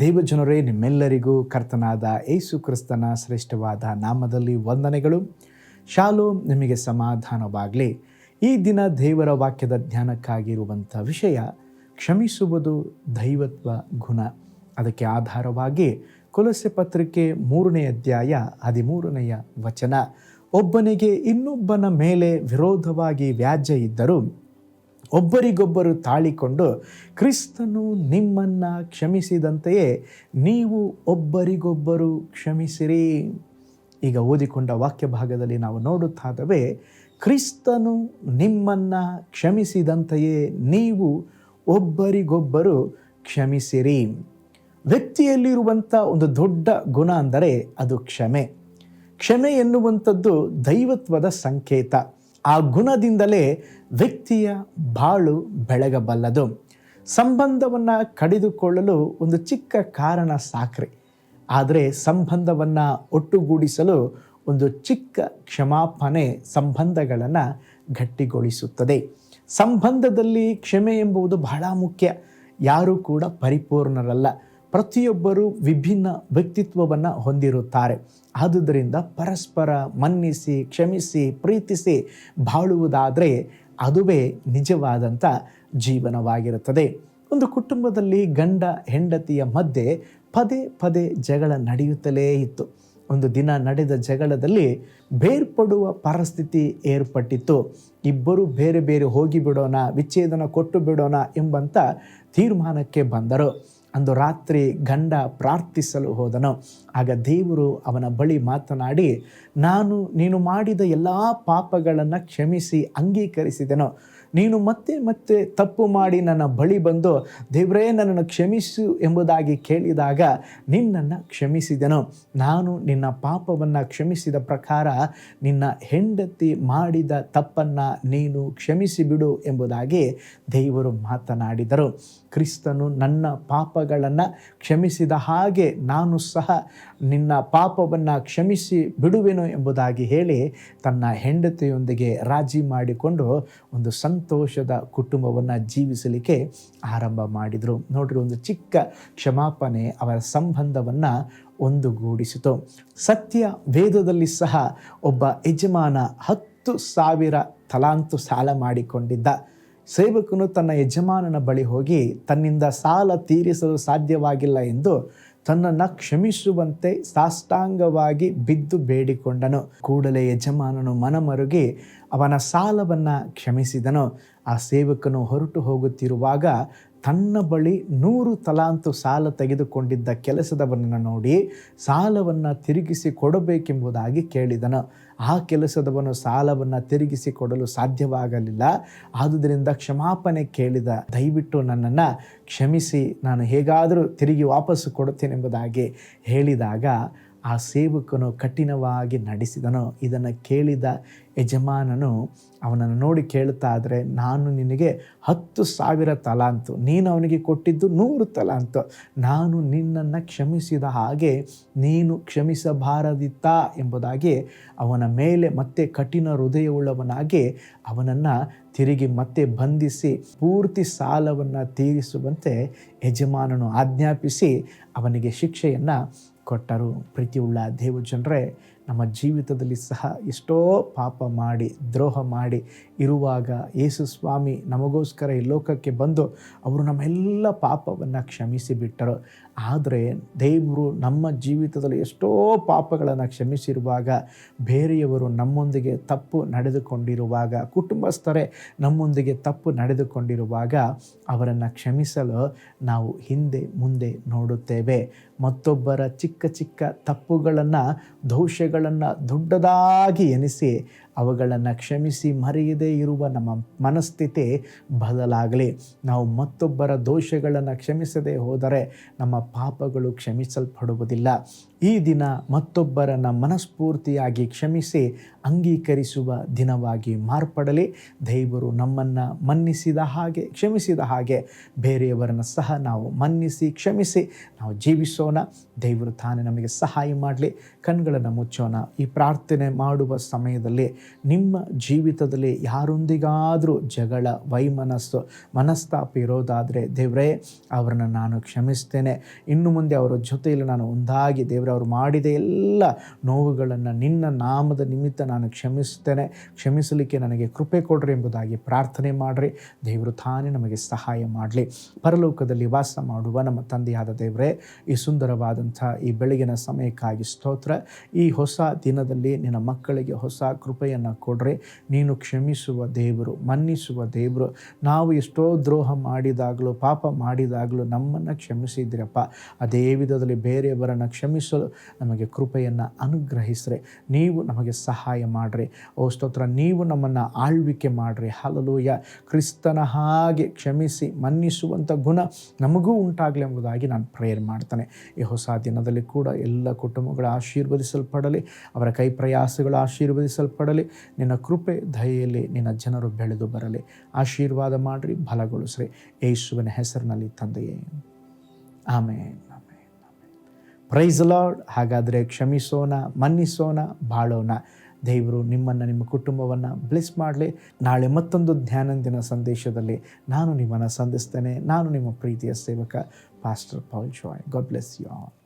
ದೇವಜನರೇ, ನಿಮ್ಮೆಲ್ಲರಿಗೂ ಕರ್ತನಾದ ಏಸು ಕ್ರಿಸ್ತನ ಶ್ರೇಷ್ಠವಾದ ನಾಮದಲ್ಲಿ ವಂದನೆಗಳು. ಶಾಲು ನಿಮಗೆ ಸಮಾಧಾನವಾಗಲಿ. ಈ ದಿನ ದೇವರ ವಾಕ್ಯದ ಧ್ಯಾನಕ್ಕಾಗಿರುವಂಥ ವಿಷಯ, ಕ್ಷಮಿಸುವುದು ದೈವತ್ವ ಗುಣ. ಅದಕ್ಕೆ ಆಧಾರವಾಗಿ ಕೊಲಸೆ ಪತ್ರಿಕೆ ಮೂರನೇ ಅಧ್ಯಾಯ ಹದಿಮೂರನೆಯ ವಚನ. ಒಬ್ಬನಿಗೆ ಇನ್ನೊಬ್ಬನ ಮೇಲೆ ವಿರೋಧವಾಗಿ ವ್ಯಾಜ್ಯ ಇದ್ದರೂ ಒಬ್ಬರಿಗೊಬ್ಬರು ತಾಳಿಕೊಂಡು ಕ್ರಿಸ್ತನು ನಿಮ್ಮನ್ನು ಕ್ಷಮಿಸಿದಂತೆಯೇ ನೀವು ಒಬ್ಬರಿಗೊಬ್ಬರು ಕ್ಷಮಿಸಿರಿ. ಈಗ ಓದಿಕೊಂಡ ವಾಕ್ಯ ಭಾಗದಲ್ಲಿ ನಾವು ನೋಡುತ್ತಾದವೇ, ಕ್ರಿಸ್ತನು ನಿಮ್ಮನ್ನು ಕ್ಷಮಿಸಿದಂತೆಯೇ ನೀವು ಒಬ್ಬರಿಗೊಬ್ಬರು ಕ್ಷಮಿಸಿರಿ. ವ್ಯಕ್ತಿಯಲ್ಲಿರುವಂಥ ಒಂದು ದೊಡ್ಡ ಗುಣ ಅಂದರೆ ಅದು ಕ್ಷಮೆ. ಕ್ಷಮೆ ಎನ್ನುವಂಥದ್ದು ದೈವತ್ವದ ಸಂಕೇತ. ಆ ಗುಣದಿಂದಲೇ ವ್ಯಕ್ತಿಯ ಬಾಳು ಬೆಳಗಬಲ್ಲದು. ಸಂಬಂಧವನ್ನು ಕಡಿದುಕೊಳ್ಳಲು ಒಂದು ಚಿಕ್ಕ ಕಾರಣ ಸಾಕ್ರೆ. ಆದರೆ ಸಂಬಂಧವನ್ನು ಒಟ್ಟುಗೂಡಿಸಲು ಒಂದು ಚಿಕ್ಕ ಕ್ಷಮಾಪಣೆ ಸಂಬಂಧಗಳನ್ನು ಗಟ್ಟಿಗೊಳಿಸುತ್ತದೆ. ಸಂಬಂಧದಲ್ಲಿ ಕ್ಷಮೆ ಎಂಬುದು ಬಹಳ ಮುಖ್ಯ. ಯಾರೂ ಕೂಡ ಪರಿಪೂರ್ಣರಲ್ಲ. ಪ್ರತಿಯೊಬ್ಬರು ವಿಭಿನ್ನ ವ್ಯಕ್ತಿತ್ವವನ್ನು ಹೊಂದಿರುತ್ತಾರೆ. ಆದುದರಿಂದ ಪರಸ್ಪರ ಮನ್ನಿಸಿ, ಕ್ಷಮಿಸಿ, ಪ್ರೀತಿಸಿ ಬಾಳುವುದಾದರೆ ಅದುವೇ ನಿಜವಾದಂಥ ಜೀವನವಾಗಿರುತ್ತದೆ. ಒಂದು ಕುಟುಂಬದಲ್ಲಿ ಗಂಡ, ಹೆಂಡತಿಯ ಮಧ್ಯೆ ಪದೇ ಪದೇ ಜಗಳ ನಡೆಯುತ್ತಲೇ ಇತ್ತು. ಒಂದು ದಿನ ನಡೆದ ಜಗಳದಲ್ಲಿ ಬೇರ್ಪಡುವ ಪರಿಸ್ಥಿತಿ ಏರ್ಪಟ್ಟಿತ್ತು. ಇಬ್ಬರು ಬೇರೆ ಬೇರೆ ಹೋಗಿಬಿಡೋಣ, ವಿಚ್ಛೇದನ ಕೊಟ್ಟು ಬಿಡೋಣ ಎಂಬಂಥ ತೀರ್ಮಾನಕ್ಕೆ ಬಂದರು. ಅಂದು ರಾತ್ರಿ ಗಂಡ ಪ್ರಾರ್ಥಿಸಲು ಹೋದನು. ಆಗ ದೇವರು ಅವನ ಬಳಿ ಮಾತನಾಡಿ ನಾನು, ನೀನು ಮಾಡಿದ ಎಲ್ಲ ಪಾಪಗಳನ್ನು ಕ್ಷಮಿಸಿ, ಅಂಗೀಕರಿಸಿದೆನೋ. ನೀನು ಮತ್ತೆ ಮತ್ತೆ ತಪ್ಪು ಮಾಡಿ ನನ್ನ ಬಳಿ ಬಂದು, ದೇವರೇ, ನನ್ನನ್ನು ಕ್ಷಮಿಸು ಎಂಬುದಾಗಿ ಕೇಳಿದಾಗ ನಿನ್ನನ್ನು ಕ್ಷಮಿಸಿದೆನು. ನಾನು ನಿನ್ನ ಪಾಪವನ್ನು ಕ್ಷಮಿಸಿದ ಪ್ರಕಾರ ನಿನ್ನ ಹೆಂಡತಿ ಮಾಡಿದ ತಪ್ಪನ್ನು ನೀನು ಕ್ಷಮಿಸಿಬಿಡು ಎಂಬುದಾಗಿ ದೇವರು ಮಾತನಾಡಿದರು. ಕ್ರಿಸ್ತನು ನನ್ನ ಪಾಪಗಳನ್ನು ಕ್ಷಮಿಸಿದ ಹಾಗೆ ನಾನು ಸಹ ನಿನ್ನ ಪಾಪವನ್ನು ಕ್ಷಮಿಸಿ ಬಿಡುವೆನು ಎಂಬುದಾಗಿ ಹೇಳಿ ತನ್ನ ಹೆಂಡತಿಯೊಂದಿಗೆ ರಾಜಿ ಮಾಡಿಕೊಂಡು ಒಂದು ಸಂತೋಷದ ಕುಟುಂಬವನ್ನು ಜೀವಿಸಲಿಕ್ಕೆ ಆರಂಭ ಮಾಡಿದರು. ನೋಡ್ರಿ, ಒಂದು ಚಿಕ್ಕ ಕ್ಷಮಾಪಣೆ ಅವರ ಸಂಬಂಧವನ್ನು ಒಂದುಗೂಡಿಸಿತು. ಸತ್ಯ ವೇದದಲ್ಲಿ ಸಹ ಒಬ್ಬ ಯಜಮಾನ ಹತ್ತು ಸಾವಿರ ತಲಾಂತು ಸಾಲ ಮಾಡಿಕೊಂಡಿದ್ದ. ಸೇವಕನು ತನ್ನ ಯಜಮಾನನ ಬಳಿ ಹೋಗಿ ತನ್ನಿಂದ ಸಾಲ ತೀರಿಸಲು ಸಾಧ್ಯವಾಗಿಲ್ಲ ಎಂದು ತನ್ನನ್ನು ಕ್ಷಮಿಸುವಂತೆ ಸಾಷ್ಟಾಂಗವಾಗಿ ಬಿದ್ದು ಬೇಡಿಕೊಂಡನು. ಕೂಡಲೇ ಯಜಮಾನನು ಮನಮರುಗಿ ಅವನ ಸಾಲವನ್ನು ಕ್ಷಮಿಸಿದನು. ಆ ಸೇವಕನು ಹೊರಟು ಹೋಗುತ್ತಿರುವಾಗ ತನ್ನ ಬಳಿ ನೂರು ತಲಾಂತು ಸಾಲ ತೆಗೆದುಕೊಂಡಿದ್ದ ಕೆಲಸದವನನ್ನು ನೋಡಿ ಸಾಲವನ್ನು ತಿರುಗಿಸಿ ಕೊಡಬೇಕೆಂಬುದಾಗಿ ಕೇಳಿದನು. ಆ ಕೆಲಸದವನು ಸಾಲವನ್ನು ತಿರುಗಿಸಿ ಕೊಡಲು ಸಾಧ್ಯವಾಗಲಿಲ್ಲ. ಆದುದರಿಂದ ಕ್ಷಮಾಪಣೆ ಕೇಳಿದ, ದಯವಿಟ್ಟು ನನ್ನನ್ನು ಕ್ಷಮಿಸಿ, ನಾನು ಹೇಗಾದರೂ ತಿರುಗಿ ವಾಪಸ್ಸು ಕೊಡುತ್ತೇನೆಂಬುದಾಗಿ ಹೇಳಿದಾಗ ಆ ಸೇವಕನು ಕಠಿಣವಾಗಿ ನಡೆಸಿದನು. ಇದನ್ನು ಕೇಳಿದ ಯಜಮಾನನು ಅವನನ್ನು ನೋಡಿ ಕೇಳ್ತಾ ಆದರೆ ನಾನು ನಿನಗೆ ಹತ್ತು ಸಾವಿರ ತಲಾಂತು. ನೀನು ಅವನಿಗೆ ಕೊಟ್ಟಿದ್ದು ನೂರು ತಲಾಂತು. ನಾನು ನಿನ್ನನ್ನು ಕ್ಷಮಿಸಿದ ಹಾಗೆ ನೀನು ಕ್ಷಮಿಸಬಾರದಿತ್ತ ಎಂಬುದಾಗಿ ಅವನ ಮೇಲೆ ಮತ್ತೆ ಕಠಿಣ ಹೃದಯವುಳ್ಳವನಾಗಿ ಅವನನ್ನು ತಿರುಗಿ ಮತ್ತೆ ಬಂಧಿಸಿ ಪೂರ್ತಿ ಸಾಲವನ್ನು ತೀರಿಸುವಂತೆ ಯಜಮಾನನು ಆಜ್ಞಾಪಿಸಿ ಅವನಿಗೆ ಶಿಕ್ಷೆಯನ್ನು ಕೊಟ್ಟರು. ಪ್ರೀತಿಯುಳ್ಳ ದೇವಜನರೇ ನಮ್ಮ ಜೀವಿತದಲ್ಲಿ ಸಹ ಎಷ್ಟೋ ಪಾಪ ಮಾಡಿ, ದ್ರೋಹ ಮಾಡಿ ಇರುವಾಗ ಯೇಸು ಸ್ವಾಮಿ ನಮಗೋಸ್ಕರ ಈ ಲೋಕಕ್ಕೆ ಬಂದು ಅವರು ನಮ್ಮೆಲ್ಲ ಪಾಪವನ್ನು ಕ್ಷಮಿಸಿಬಿಟ್ಟರು. ಆದರೆ ದೇವರು ನಮ್ಮ ಜೀವಿತದಲ್ಲಿ ಎಷ್ಟೋ ಪಾಪಗಳನ್ನು ಕ್ಷಮಿಸಿರುವಾಗ ಬೇರೆಯವರು ನಮ್ಮೊಂದಿಗೆ ತಪ್ಪು ನಡೆದುಕೊಂಡಿರುವಾಗ, ಕುಟುಂಬಸ್ಥರೇ ನಮ್ಮೊಂದಿಗೆ ತಪ್ಪು ನಡೆದುಕೊಂಡಿರುವಾಗ ಅವರನ್ನು ಕ್ಷಮಿಸಲು ನಾವು ಹಿಂದೆ ಮುಂದೆ ನೋಡುತ್ತೇವೆ. ಮತ್ತೊಬ್ಬರ ಚಿಕ್ಕ ಚಿಕ್ಕ ತಪ್ಪುಗಳನ್ನು ದೋಷಗಳನ್ನು ದೊಡ್ಡದಾಗಿ ಎನಿಸಿ ಅವುಗಳನ್ನು ಕ್ಷಮಿಸಿ ಮರೆಯದೇ ಇರುವ ನಮ್ಮ ಮನಸ್ಥಿತಿ ಬದಲಾಗಲಿ. ನಾವು ಮತ್ತೊಬ್ಬರ ದೋಷಗಳನ್ನು ಕ್ಷಮಿಸದೆ ಹೋದರೆ ನಮ್ಮ ಪಾಪಗಳು ಕ್ಷಮಿಸಲ್ಪಡುವುದಿಲ್ಲ. ಈ ದಿನ ಮತ್ತೊಬ್ಬರನ್ನು ಮನಸ್ಫೂರ್ತಿಯಾಗಿ ಕ್ಷಮಿಸಿ ಅಂಗೀಕರಿಸುವ ದಿನವಾಗಿ ಮಾರ್ಪಡಲಿ. ದೈವರು ನಮ್ಮನ್ನು ಮನ್ನಿಸಿದ ಹಾಗೆ, ಕ್ಷಮಿಸಿದ ಹಾಗೆ ಬೇರೆಯವರನ್ನು ಸಹ ನಾವು ಮನ್ನಿಸಿ, ಕ್ಷಮಿಸಿ ನಾವು ಜೀವಿಸೋಣ. ದೇವರು ತಾನೇ ನಮಗೆ ಸಹಾಯ ಮಾಡಲಿ. ಕಣ್ಗಳನ್ನು ಮುಚ್ಚೋಣ. ಈ ಪ್ರಾರ್ಥನೆ ಮಾಡುವ ಸಮಯದಲ್ಲಿ ನಿಮ್ಮ ಜೀವಿತದಲ್ಲಿ ಯಾರೊಂದಿಗಾದರೂ ಜಗಳ, ವೈಮನಸ್ಸು, ಮನಸ್ತಾಪ ಇರೋದಾದರೆ ದೇವರೇ, ಅವರನ್ನು ನಾನು ಕ್ಷಮಿಸ್ತೇನೆ. ಇನ್ನು ಮುಂದೆ ಅವರ ಜೊತೆಯಲ್ಲಿ ನಾನು ಒಂದಾಗಿ ದೇವರೇ, ಅವರು ಮಾಡಿದ ಎಲ್ಲ ನೋವುಗಳನ್ನು ನಿನ್ನ ನಾಮದ ನಿಮಿತ್ತ ನಾನು ಕ್ಷಮಿಸ್ತೇನೆ. ಕ್ಷಮಿಸಲಿಕ್ಕೆ ನನಗೆ ಕೃಪೆ ಕೊಡ್ರಿ ಎಂಬುದಾಗಿ ಪ್ರಾರ್ಥನೆ ಮಾಡಿರಿ. ದೇವರು ತಾನೇ ನಮಗೆ ಸಹಾಯ ಮಾಡಲಿ. ಪರಲೋಕದಲ್ಲಿ ವಾಸ ಮಾಡುವ ನಮ್ಮ ತಂದೆಯಾದ ದೇವರೇ, ಈ ಸುಂದರವಾದಂಥ ಈ ಬೆಳಗಿನ ಸಮಯಕ್ಕಾಗಿ ಸ್ತೋತ್ರ. ಈ ಹೊಸ ದಿನದಲ್ಲಿ ನಿನ್ನ ಮಕ್ಕಳಿಗೆ ಹೊಸ ಕೃಪೆಯನ್ನು ಕೊಡ್ರಿ. ನೀನು ಕ್ಷಮಿಸುವ ದೇವರು, ಮನ್ನಿಸುವ ದೇವರು. ನಾವು ಎಷ್ಟೋ ದ್ರೋಹ ಮಾಡಿದಾಗಲೂ, ಪಾಪ ಮಾಡಿದಾಗಲೂ ನಮ್ಮನ್ನು ಕ್ಷಮಿಸಿದ್ರಪ್ಪ ಅದೇ ವಿಧದಲ್ಲಿ ಬೇರೆಯವರನ್ನು ಕ್ಷಮಿಸಲು ನಮಗೆ ಕೃಪೆಯನ್ನು ಅನುಗ್ರಹಿಸ್ರೆ. ನೀವು ನಮಗೆ ಸಹಾಯ ಮಾಡಿರಿ. ಓ ಸ್ತೋತ್ರ, ನೀವು ನಮ್ಮನ್ನು ಆಳ್ವಿಕೆ ಮಾಡಿರಿ. ಹಲಲೂಯ ಕ್ರಿಸ್ತನ ಹಾಗೆ ಕ್ಷಮಿಸಿ ಮನ್ನಿಸುವಂಥ ಗುಣ ನಮಗೂ ಉಂಟಾಗಲಿ ಎಂಬುದಾಗಿ ನಾನು ಪ್ರೇಯರ್ ಮಾಡ್ತಾನೆ. ಈ ಹೊಸ ದಿನದಲ್ಲಿ ಕೂಡ ಎಲ್ಲ ಕುಟುಂಬಗಳು ಆಶೀರ್ವದಿಸಲ್ಪಡಲಿ. ಅವರ ಕೈ ಪ್ರಯಾಸಗಳು ಆಶೀರ್ವದಿಸಲ್ಪಡಲಿ. ನಿನ್ನ ಕೃಪೆ, ದಯೆಯಲ್ಲಿ ನಿನ್ನ ಜನರು ಬೆಳೆದು ಬರಲಿ. ಆಶೀರ್ವಾದ ಮಾಡಿರಿ, ಬಲಗೊಳಿಸ್ರಿ. ಯೇಸುವಿನ ಹೆಸರಿನಲ್ಲಿ ತಂದೆಯೇ. ಆಮೇನ್ ಪ್ರೈಸ್ ಲಾರ್ಡ್ ಹಾಗಾದರೆ ಕ್ಷಮಿಸೋಣ, ಮನ್ನಿಸೋಣ, ಬಾಳೋಣ. ದೇವರು ನಿಮ್ಮನ್ನು, ನಿಮ್ಮ ಕುಟುಂಬವನ್ನು ಬ್ಲೆಸ್ ಮಾಡಲಿ. ನಾಳೆ ಮತ್ತೊಂದು ಧ್ಯಾನಂದಿನ ಸಂದೇಶದಲ್ಲಿ ನಾನು ನಿಮ್ಮನ್ನು ಸಂಧಿಸ್ತೇನೆ. ನಾನು ನಿಮ್ಮ ಪ್ರೀತಿಯ ಸೇವಕ pastor Paul Joy God bless you all